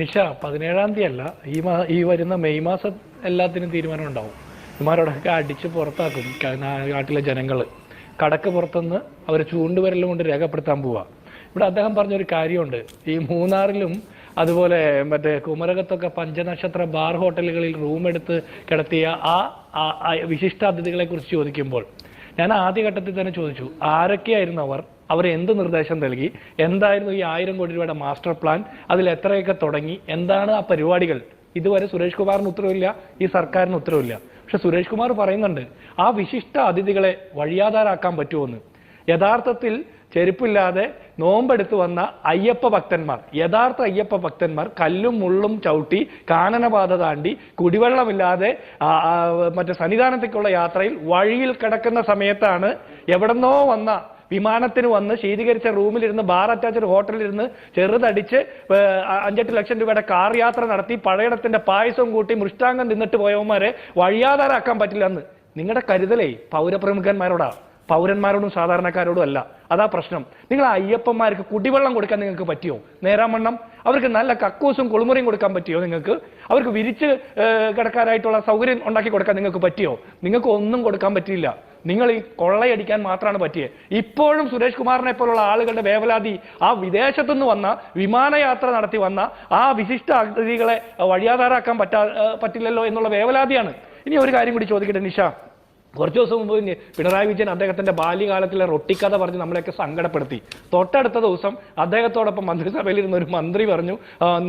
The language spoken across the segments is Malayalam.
നിഷ പതിനേഴാം തീയതി അല്ല ഈ മാ ഈ വരുന്ന മെയ് മാസം എല്ലാത്തിനും തീരുമാനം ഉണ്ടാവും. ഇമാരോടൊക്കെ അടിച്ച് പുറത്താക്കും നാട്ടിലെ ജനങ്ങൾ കടക്ക് പുറത്തുനിന്ന് അവർ ചൂണ്ടുവരലും കൊണ്ട് രേഖപ്പെടുത്താൻ പോവാ. ഇവിടെ അദ്ദേഹം പറഞ്ഞൊരു കാര്യമുണ്ട്. ഈ മൂന്നാറിലും അതുപോലെ മറ്റേ കുമരകത്തൊക്കെ പഞ്ചനക്ഷത്ര ബാർ ഹോട്ടലുകളിൽ റൂം എടുത്ത് കിടത്തിയ ആ വിശിഷ്ടാതിഥികളെ കുറിച്ച് ചോദിക്കുമ്പോൾ ഞാൻ ആദ്യഘട്ടത്തിൽ തന്നെ ചോദിച്ചു ആരൊക്കെയായിരുന്നു അവർ? അവർ എന്ത് നിർദ്ദേശം നൽകി? എന്തായിരുന്നു ഈ ആയിരം കോടി രൂപയുടെ മാസ്റ്റർ പ്ലാൻ? അതിൽ എത്രയൊക്കെ തുടങ്ങി? എന്താണ് ആ പരിപാടികൾ? ഇതുവരെ സുരേഷ് കുമാറിന് ഉത്തരവില്ല ഈ സർക്കാരിന് ഉത്തരവില്ല. പക്ഷെ സുരേഷ് കുമാർ പറയുന്നുണ്ട് ആ വിശിഷ്ട അതിഥികളെ വഴിയാധാരാക്കാൻ പറ്റുമെന്ന് യഥാർത്ഥത്തിൽ ചെരുപ്പില്ലാതെ നോമ്പെടുത്ത് വന്ന അയ്യപ്പ ഭക്തന്മാർ യഥാർത്ഥ അയ്യപ്പ ഭക്തന്മാർ കല്ലും മുള്ളും ചവിട്ടി കാനനപാത താണ്ടി കുടിവെള്ളമില്ലാതെ മറ്റേ സന്നിധാനത്തേക്കുള്ള യാത്രയിൽ വഴിയിൽ കിടക്കുന്ന സമയത്താണ് എവിടെന്നോ വന്ന വിമാനത്തിന് വന്ന് ശീതീകരിച്ച റൂമിലിരുന്ന് ബാർ അറ്റാച്ച്ഡ് ഹോട്ടലിലിരുന്ന് ചെറുതടിച്ച് അഞ്ചെട്ട് ലക്ഷം രൂപയുടെ കാർ യാത്ര നടത്തി പഴയടത്തിന്റെ പായസവും കൂട്ടി മൃഷ്ടാംഗം നിന്നിട്ട് പോയവന്മാരെ വഴിയാധാരാക്കാൻ പറ്റില്ല എന്ന്. നിങ്ങളുടെ കരുതലേ പൗരപ്രമുഖന്മാരോടാ. പൗരന്മാരോടും സാധാരണക്കാരോടും അല്ല. അതാ പ്രശ്നം. നിങ്ങൾ അയ്യപ്പന്മാർക്ക് കുടിവെള്ളം കൊടുക്കാൻ നിങ്ങൾക്ക് പറ്റിയോ? നേരാമണ്ണം. അവർക്ക് നല്ല കക്കൂസും കുളിമുറിയും കൊടുക്കാൻ പറ്റിയോ നിങ്ങൾക്ക്? അവർക്ക് വിരിച്ച് കിടക്കാനായിട്ടുള്ള സൗകര്യം ഉണ്ടാക്കി കൊടുക്കാൻ നിങ്ങൾക്ക് പറ്റിയോ? നിങ്ങൾക്ക് ഒന്നും കൊടുക്കാൻ പറ്റിയില്ല. നിങ്ങൾ ഈ കൊള്ളയടിക്കാൻ മാത്രമാണ് പറ്റിയത് ഇപ്പോഴും സുരേഷ് കുമാറിനെ പോലുള്ള ആളുകളുടെ വേവലാതി ആ വിദേശത്തുനിന്ന് വന്ന വിമാനയാത്ര നടത്തി വന്ന ആ വിശിഷ്ട അതിഥികളെ വഴിയാധാരാക്കാൻ പറ്റാ പറ്റില്ലല്ലോ എന്നുള്ള വേവലാതിയാണ്. ഇനി ഒരു കാര്യം കൂടി ചോദിക്കട്ടെ നിഷ? കുറച്ച് ദിവസം മുമ്പ് പിണറായി വിജയൻ അദ്ദേഹത്തിന്റെ ബാല്യകാലത്തിലെ റൊട്ടിക്കഥ പറഞ്ഞ് നമ്മളെയൊക്കെ സങ്കടപ്പെടുത്തി. തൊട്ടടുത്ത ദിവസം അദ്ദേഹത്തോടൊപ്പം മന്ത്രിസഭയിൽ ഇരുന്ന ഒരു മന്ത്രി പറഞ്ഞു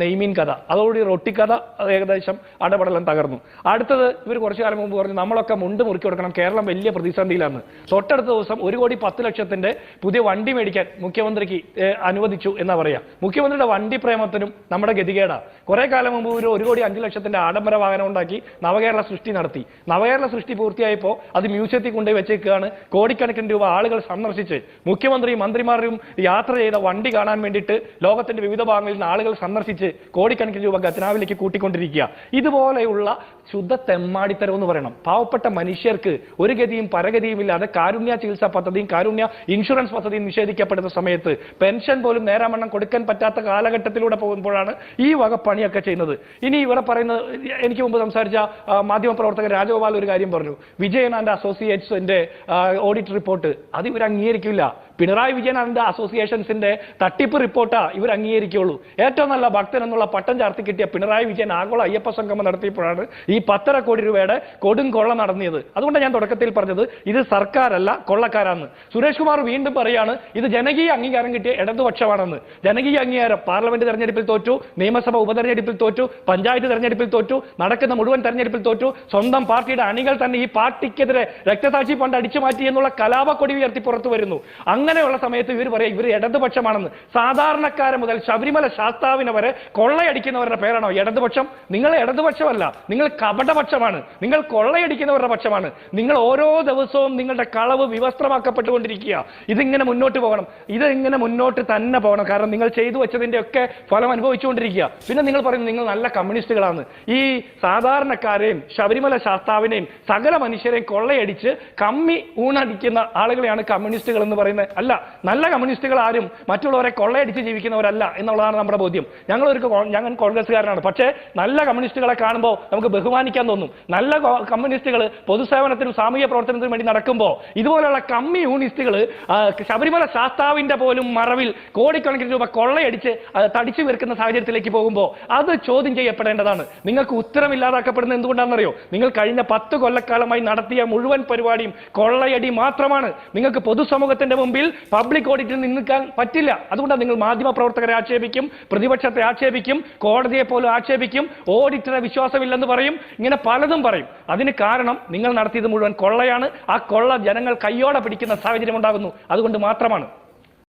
നെയ്മീൻ കഥ. അതോടുകൂടി റൊട്ടിക്കഥ ഏകദേശം അടപടലം തകർന്നു. അടുത്തത് ഇവർ കുറച്ചു കാലം മുമ്പ് പറഞ്ഞു നമ്മളൊക്കെ മുണ്ട് മുറുക്കി കൊടുക്കണം കേരളം വലിയ പ്രതിസന്ധിയിലാണ് തൊട്ടടുത്ത ദിവസം ഒരു കോടി പത്ത് ലക്ഷത്തിന്റെ പുതിയ വണ്ടി മേടിക്കാൻ മുഖ്യമന്ത്രിക്ക് അനുവദിച്ചു എന്നാ പറയാ. മുഖ്യമന്ത്രിയുടെ വണ്ടി പ്രേമത്തിനും നമ്മുടെ ഗതികേടാ. കുറെ കാലം മുമ്പ് ഒരു ഒരു കോടി അഞ്ച് ലക്ഷത്തിന്റെ ആഡംബര വാഹനം ഉണ്ടാക്കി നവകേരള സൃഷ്ടി നടത്തി. നവകേരള സൃഷ്ടി പൂർത്തിയായപ്പോൾ അത് മ്യൂസിയത്തിൽ കൊണ്ടുപോയി വെച്ചേക്കാണ്. കോടിക്കണക്കിന് രൂപ ആളുകൾ സന്ദർശിച്ച് മുഖ്യമന്ത്രിയും മന്ത്രിമാരും യാത്ര ചെയ്ത വണ്ടി കാണാൻ വേണ്ടിയിട്ട് ലോകത്തിന്റെ വിവിധ ഭാഗങ്ങളിൽ നിന്ന് ആളുകൾ സന്ദർശിച്ച് കോടിക്കണക്കിന് രൂപ ഖജനാവിലേക്ക് കൂട്ടിക്കൊണ്ടിരിക്കുക. ഇതുപോലെയുള്ള ശുദ്ധ തെമ്മാടിത്തരം എന്ന് പറയണം. പാവപ്പെട്ട മനുഷ്യർക്ക് ഒരു ഗതിയും പരഗതിയും ഇല്ലാതെ കാരുണ്യ ചികിത്സാ പദ്ധതിയും കാരുണ്യ ഇൻഷുറൻസ് പദ്ധതിയും നിഷേധിക്കപ്പെടുന്ന സമയത്ത് പെൻഷൻ പോലും നേരാമണ്ണം കൊടുക്കാൻ പറ്റാത്ത കാലഘട്ടത്തിലൂടെ പോകുമ്പോഴാണ് ഈ വക പണിയൊക്കെ ചെയ്യുന്നത്. ഇനി ഇവിടെ പറയുന്നത് എനിക്ക് മുമ്പ് സംസാരിച്ച മാധ്യമപ്രവർത്തകൻ രാജഗോപാൽ ഒരു കാര്യം പറഞ്ഞു. വിജയൻ ആൻഡ് അസോസിയേറ്റ്സിന്റെ ഓഡിറ്റ് റിപ്പോർട്ട്. അത് ഇവർ അംഗീകരിക്കില്ല പിണറായി വിജയൻ അതിന്റെ അസോസിയേഷൻസിന്റെ തട്ടിപ്പ് റിപ്പോർട്ടാ ഇവർ അംഗീകരിക്കുള്ളൂ ഏറ്റവും നല്ല ഭക്തൻ എന്നുള്ള പട്ടം ചാർത്തി കിട്ടിയ പിണറായി വിജയൻ ആഗോള അയ്യപ്പ സംഗമം നടത്തിയപ്പോഴാണ് ഈ പത്തര കോടി രൂപയുടെ കൊടും കൊള്ള നടന്നിയത്. അതുകൊണ്ട് ഞാൻ തുടക്കത്തിൽ പറഞ്ഞത് ഇത് സർക്കാരല്ല കൊള്ളക്കാരാണ് സുരേഷ് കുമാർ വീണ്ടും പറയാണ് ഇത് ജനകീയ അംഗീകാരം കിട്ടിയ ഇടതുപക്ഷമാണെന്ന്. ജനകീയ അംഗീകാരം പാർലമെന്റ് തെരഞ്ഞെടുപ്പിൽ തോറ്റു നിയമസഭ ഉപതെരഞ്ഞെടുപ്പിൽ തോറ്റു പഞ്ചായത്ത് തെരഞ്ഞെടുപ്പിൽ തോറ്റു നടക്കുന്ന മുഴുവൻ തെരഞ്ഞെടുപ്പിൽ തോറ്റു സ്വന്തം പാർട്ടിയുടെ അണികൾ തന്നെ ഈ പാർട്ടിക്കെതിരെ രക്തസാക്ഷി ഫണ്ട് അടിച്ചു മാറ്റി എന്നുള്ള കലാപക്കൊടി ഉയർത്തി പുറത്തു വരുന്നു. അങ്ങനെയുള്ള സമയത്ത് ഇവർ പറയാം ഇവർ ഇടതുപക്ഷമാണെന്ന്. സാധാരണക്കാരെ മുതൽ ശബരിമല ശാസ്താവിനെ വരെ കൊള്ളയടിക്കുന്നവരുടെ പേരാണോ? ഇടതുപക്ഷം. നിങ്ങൾ ഇടതുപക്ഷമല്ല. നിങ്ങൾ കപടപക്ഷമാണ്. നിങ്ങൾ കൊള്ളയടിക്കുന്നവരുടെ പക്ഷമാണ്. നിങ്ങൾ ഓരോ ദിവസവും നിങ്ങളുടെ കളവ് വിവസ്ത്രമാക്കപ്പെട്ടുകൊണ്ടിരിക്കുക. ഇതിങ്ങനെ മുന്നോട്ട് പോകണം. ഇതിങ്ങനെ മുന്നോട്ട് തന്നെ പോകണം. കാരണം നിങ്ങൾ ചെയ്തു വെച്ചതിന്റെ ഒക്കെ ഫലം അനുഭവിച്ചുകൊണ്ടിരിക്കുക. പിന്നെ നിങ്ങൾ പറയുന്നത് നിങ്ങൾ നല്ല കമ്മ്യൂണിസ്റ്റുകളാണ്. ഈ സാധാരണക്കാരെയും ശബരിമല ശാസ്താവിനെയും സകല മനുഷ്യരെയും കൊള്ളയടിച്ച് കമ്മി ഊണടിക്കുന്ന ആളുകളെയാണ് കമ്മ്യൂണിസ്റ്റുകൾ എന്ന് പറയുന്നത്. അല്ല നല്ല കമ്മ്യൂണിസ്റ്റുകൾ ആരും മറ്റുള്ളവരെ കൊള്ളയടിച്ച് ജീവിക്കുന്നവരല്ല എന്നുള്ളതാണ് നമ്മുടെ ബോധ്യം. ഞങ്ങൾ ഒരു ഞങ്ങൾ കോൺഗ്രസ്സുകാരനാണ്. പക്ഷേ നല്ല കമ്മ്യൂണിസ്റ്റുകളെ കാണുമ്പോൾ നമുക്ക് ബഹുമാനിക്കാൻ തോന്നും. നല്ല കമ്മ്യൂണിസ്റ്റുകൾ പൊതുസേവനത്തിനും സാമൂഹ്യ പ്രവർത്തനത്തിനും വേണ്ടി നടക്കുമ്പോൾ ഇതുപോലെയുള്ള കമ്മി യൂണിസ്റ്റുകൾ ശബരിമല ശാസ്താവിന്റെ പോലും മറവിൽ കോടിക്കണക്കിന് രൂപ കൊള്ളയടിച്ച് തടിച്ചു വീർക്കുന്ന സാഹചര്യത്തിലേക്ക് പോകുമ്പോൾ അത് ചോദ്യം ചെയ്യപ്പെടേണ്ടതാണ്. നിങ്ങൾക്ക് ഉത്തരമില്ലാതാക്കപ്പെടുന്നത് എന്തുകൊണ്ടാണെന്നറിയോ? നിങ്ങൾ കഴിഞ്ഞ പത്ത് കൊല്ലക്കാലമായി നടത്തിയ മുഴുവൻ പരിപാടിയും കൊള്ളയടി മാത്രമാണ്. നിങ്ങൾക്ക് പൊതുസമൂഹത്തിന്റെ മുമ്പിൽ പബ്ലിക് ഓഡിറ്റിൽ നിൽക്കാൻ പറ്റില്ല. അതുകൊണ്ടാണ് നിങ്ങൾ മാധ്യമ പ്രവർത്തകരെ ആക്ഷേപിക്കും പ്രതിപക്ഷത്തെ ആക്ഷേപിക്കും കോടതിയെ പോലും ആക്ഷേപിക്കും ഓഡിറ്ററെ വിശ്വാസമില്ലെന്ന് പറയും ഇങ്ങനെ പലതും പറയും. അതിന് കാരണം നിങ്ങൾ നടത്തിയത് മുഴുവൻ കൊള്ളയാണ്. ആ കൊള്ള ജനങ്ങൾ കയ്യോടെ പിടിക്കുന്ന സാഹചര്യം ഉണ്ടാകുന്നു. അതുകൊണ്ട് മാത്രമാണ്.